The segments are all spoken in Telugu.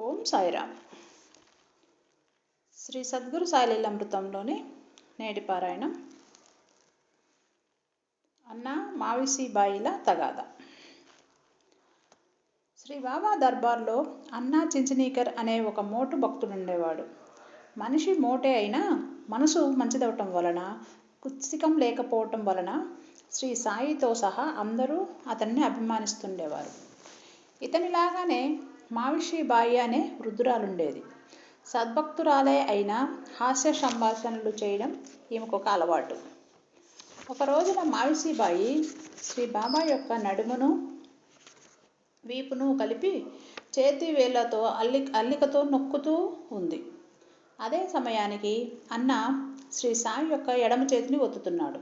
ఓం సాయిరామ్. శ్రీ సద్గురు సాయిలీలామృతంలోని నేటి పారాయణం. అన్న మావిసి బాయిల తగాద. శ్రీ బాబా దర్బార్లో అన్నా చించనీకర్ అనే ఒక మోటు భక్తుడుండేవాడు. మనిషి మోటే అయినా మనసు మంచిదవటం వలన కుత్సికం లేకపోవటం వలన శ్రీ సాయితో సహా అందరూ అతన్ని అభిమానిస్తుండేవారు. ఇతనిలాగానే మావిషి బాయి అనే వృద్ధురాలుండేది. సద్భక్తురాలే అయినా హాస్య సంభాషణలు చేయడం ఈమెకొక అలవాటు. ఒక రోజున మావిసిబాయి శ్రీ బాబా యొక్క నడుమును వీపును కలిపి చేతి వేళ్ళతో అల్లి అల్లికతో నొక్కుతూ ఉంది. అదే సమయానికి అన్న శ్రీ సాయి యొక్క ఎడమ చేతిని ఒత్తుతున్నాడు.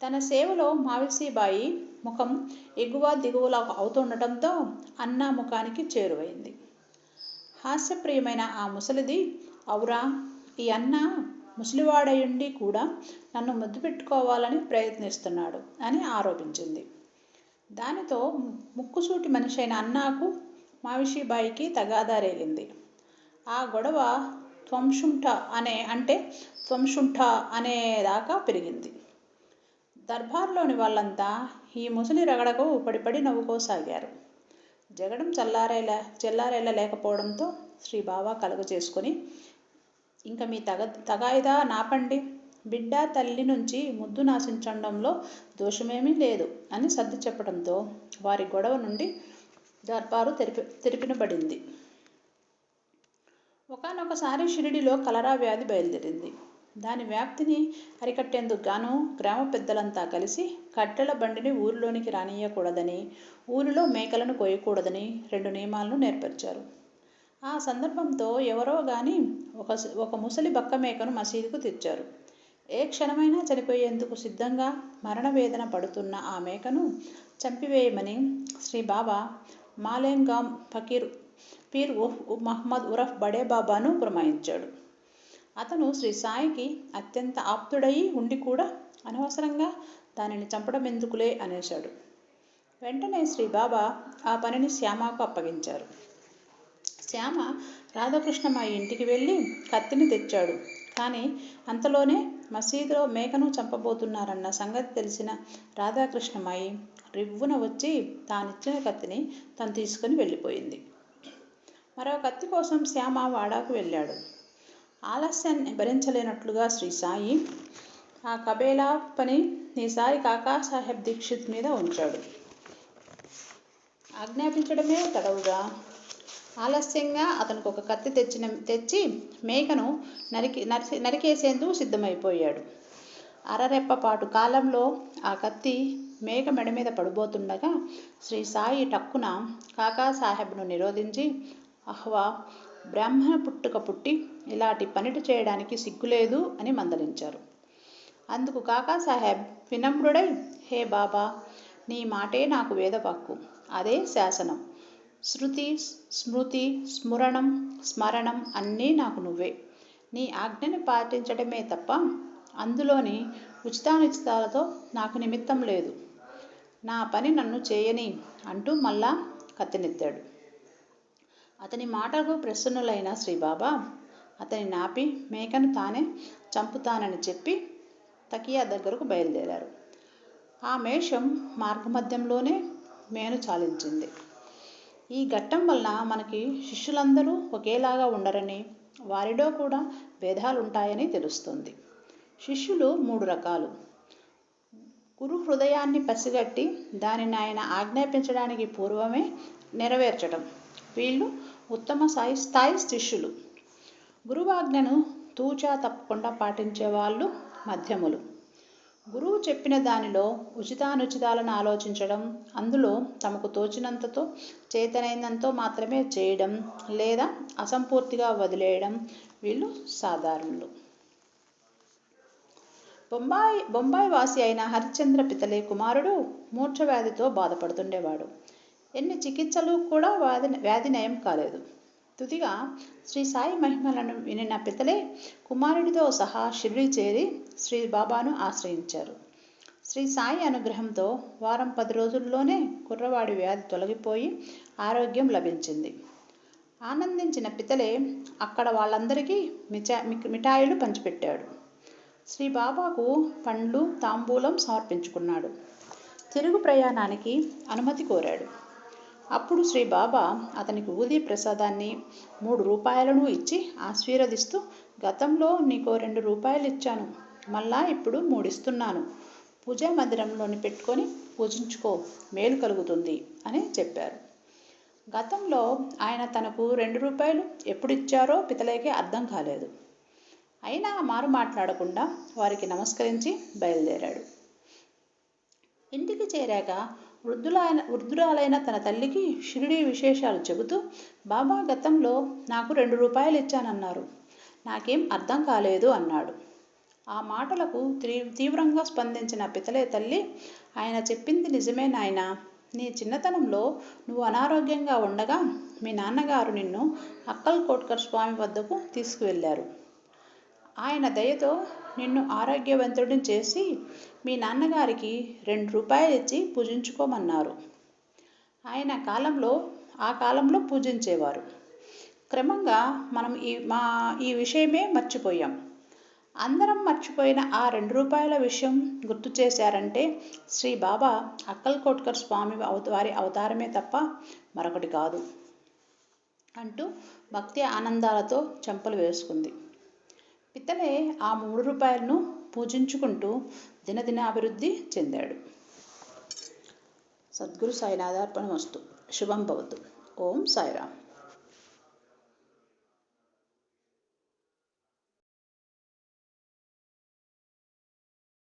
తన సేవలో మావిసిబాయి ముఖం ఎగువ దిగువలా అవుతుండటంతో అన్న ముఖానికి చేరువైంది. హాస్యప్రియమైన ఆ ముసలిది అవురా ఈ అన్న ముసలివాడయుండి కూడా నన్ను ముద్దు పెట్టుకోవాలని ప్రయత్నిస్తున్నాడు అని ఆరోపించింది. దానితో ముక్కుసూటి మనిషి అయిన అన్నాకు మావిషీబాయికి తగాదా రేగింది. ఆ గొడవ త్వంశుంఠ అనే అంటే త్వంశుంఠ అనేదాకా పెరిగింది. దర్బార్లోని వాళ్ళంతా ఈ ముసలి రగడకు పడిపడి నవ్వుకోసాగారు. జగడం చల్లారేలా చల్లారేలా లేకపోవడంతో శ్రీ బావ కలుగ చేసుకొని ఇంకా మీ తగ తగాయిదా నాపండి. బిడ్డ తల్లి నుంచి ముద్దు నాశించడంలో దోషమేమీ లేదు అని సర్ది చెప్పడంతో వారి గొడవ నుండి దర్బారు తెరిపి తెరిపినబడింది. ఒకనొకసారి షిరిడిలో కలరా వ్యాధి బయలుదేరింది. దాని వ్యాప్తిని అరికట్టేందుకు గాను గ్రామ పెద్దలంతా కలిసి కట్టెల బండిని ఊరిలోనికి రానియకూడదని ఊరిలో మేకలను కోయకూడదని రెండు నియమాలను నేర్పరిచారు. ఆ సందర్భంతో ఎవరో గాని ఒక ఒక ముసలి బక్క మేకను మసీదుకు తెచ్చారు. ఏ క్షణమైనా చనిపోయేందుకు సిద్ధంగా మరణవేదన పడుతున్న ఆ మేకను చంపివేయమని శ్రీ బాబా మాలేంగాం ఫకీర్ పీర్ ఉఫ్ మహమ్మద్ ఉరఫ్ బడే బాబాను పురమాయించాడు. అతను శ్రీ సాయికి అత్యంత ఆప్తుడయి ఉండి కూడా అనవసరంగా దానిని చంపడం ఎందుకులే అనేశాడు. వెంటనే శ్రీ బాబా ఆ పనిని శ్యామకు అప్పగించారు. శ్యామ రాధాకృష్ణమ్మాయి ఇంటికి వెళ్ళి కత్తిని తెచ్చాడు. కానీ అంతలోనే మసీదులో మేకను చంపబోతున్నారన్న సంగతి తెలిసిన రాధాకృష్ణమాయి రివ్వున వచ్చి తానిచ్చిన కత్తిని తను తీసుకుని వెళ్ళిపోయింది. మరో కత్తి కోసం శ్యామ వాడాకు వెళ్ళాడు. ఆలస్యాన్ని భరించలేనట్లుగా శ్రీ సాయి ఆ కబేలా పని ఈసారి కాకా సాహెబ్ దీక్షిత్ మీద ఉంచాడు. ఆజ్ఞాపించడమే తడవుగా. ఆలస్యంగా అతనికి ఒక కత్తి తెచ్చిన తెచ్చి మేకను నరికి నరి నరికేసేందుకు సిద్ధమైపోయాడు. అరరెప్పపాటు కాలంలో ఆ కత్తి మేక మెడ మీద పడిపోతుండగా శ్రీ సాయి టక్కున కాకా సాహెబ్ను నిరోధించి అహ్వా బ్రాహ్మణ పుట్టుక పుట్టి ఇలాంటి పనిటి చేయడానికి సిగ్గులేదు అని మందలించారు. అందుకు కాకాసాహెబ్ వినమ్రుడై హే బాబా నీ మాటే నాకు వేదవాక్కు. అదే శాసనం. శృతి స్మృతి స్మరణం స్మరణం అన్నీ నాకు నువ్వే. నీ ఆజ్ఞని పాటించడమే తప్ప అందులోని ఉచితానుచితాలతో నాకు నిమిత్తం లేదు. నా పని నన్ను చేయని అంటూ మళ్ళా కత్తినెత్తాడు అతని మాటకు ప్రసన్నులైన శ్రీబాబా అతని నాపి మేకను తానే చంపుతానని చెప్పి తకియా దగ్గరకు బయలుదేరారు. ఆ మేషం మార్గమధ్యంలోనే మేను చాలించింది. ఈ ఘట్టం వలన మనకి శిష్యులందరూ ఒకేలాగా ఉండరని వారిలో కూడా భేదాలుంటాయని తెలుస్తుంది. శిష్యులు మూడు రకాలు. గురు హృదయాన్ని పసిగట్టి దానిని ఆయన ఆజ్ఞాపించడానికి పూర్వమే నెరవేర్చడం వీళ్ళు ఉత్తమ స్థాయి స్థాయి శిష్యులు. గురువాజ్ఞను తూచా తప్పకుండా పాటించే వాళ్ళు మధ్యములు. గురువు చెప్పిన దానిలో ఉచితానుచితాలను ఆలోచించడం అందులో తమకు తోచినంతతో చేతనైనంతో మాత్రమే చేయడం లేదా అసంపూర్తిగా వదిలేయడం వీళ్ళు సాధారణులు. బొంబాయి బొంబాయి వాసి అయిన హరిశ్చంద్ర పితలే కుమారుడు మూర్ఛవ్యాధితో బాధపడుతుండేవాడు. ఎన్ని చికిత్సలు కూడా వ్యాధి వ్యాధి నయం కాలేదు. తుదిగా శ్రీ సాయి మహిమలను వినిన పితలే కుమారుడితో సహా షిరిడి చేరి శ్రీ బాబాను ఆశ్రయించారు. శ్రీ సాయి అనుగ్రహంతో వారం పది రోజుల్లోనే కుర్రవాడి వ్యాధి తొలగిపోయి ఆరోగ్యం లభించింది. ఆనందించిన పితలే అక్కడ వాళ్ళందరికీ మిచా మిఠాయిలు పంచిపెట్టాడు. శ్రీ బాబాకు పండ్లు తాంబూలం సమర్పించుకున్నాడు. తిరుగు ప్రయాణానికి అనుమతి కోరాడు. అప్పుడు శ్రీ బాబా అతనికి ఊది ప్రసాదాన్ని మూడు రూపాయలను ఇచ్చి ఆశీర్వదిస్తూ గతంలో నీకో రెండు రూపాయలు ఇచ్చాను మళ్ళా ఇప్పుడు మూడిస్తున్నాను. పూజా మందిరంలోని పెట్టుకొని పూజించుకో మేలు కలుగుతుంది అని చెప్పారు. గతంలో ఆయన తనకు రెండు రూపాయలు ఎప్పుడు ఇచ్చారో పితలేకి అర్థం కాలేదు. అయినా మారు మాట్లాడకుండా వారికి నమస్కరించి బయలుదేరాడు. ఇంటికి చేరాక వృద్ధులైన వృద్ధురాలైన తన తల్లికి షిరిడి విశేషాలు చెబుతూ బాబా గతంలో నాకు రెండు రూపాయలు ఇచ్చానన్నారు. నాకేం అర్థం కాలేదు అన్నాడు. ఆ మాటలకు తీ తీవ్రంగా స్పందించిన పితలే తల్లి ఆయన చెప్పింది నిజమే నాయన. నీ చిన్నతనంలో నువ్వు అనారోగ్యంగా ఉండగా మీ నాన్నగారు నిన్ను అక్కల్ కోట్కర్ స్వామి వద్దకు తీసుకువెళ్ళారు. ఆయన దయతో నిన్ను ఆరోగ్యవంతుడిని చేసి మీ నాన్నగారికి రెండు రూపాయలు ఇచ్చి పూజించుకోమన్నారు. ఆయన కాలంలో ఆ కాలంలో పూజించేవారు. క్రమంగా మనం ఈ మా ఈ విషయమే మర్చిపోయాం. అందరం మర్చిపోయిన ఆ రెండు రూపాయల విషయం గుర్తు చేశారంటే శ్రీ బాబా అక్కల్ కోట్కర్ స్వామి వారి అవతారమే తప్ప మరొకటి కాదు అంటూ భక్తి ఆనందాలతో చెంపలు వేసుకుంది. పితలే ఆ మూడు రూపాయలను పూజించుకుంటూ దినదిన అభివృద్ధి చెందాడు. సద్గురు సాయినాథార్పణ వస్తు శుభం భవతు. ఓం సాయిరామ్.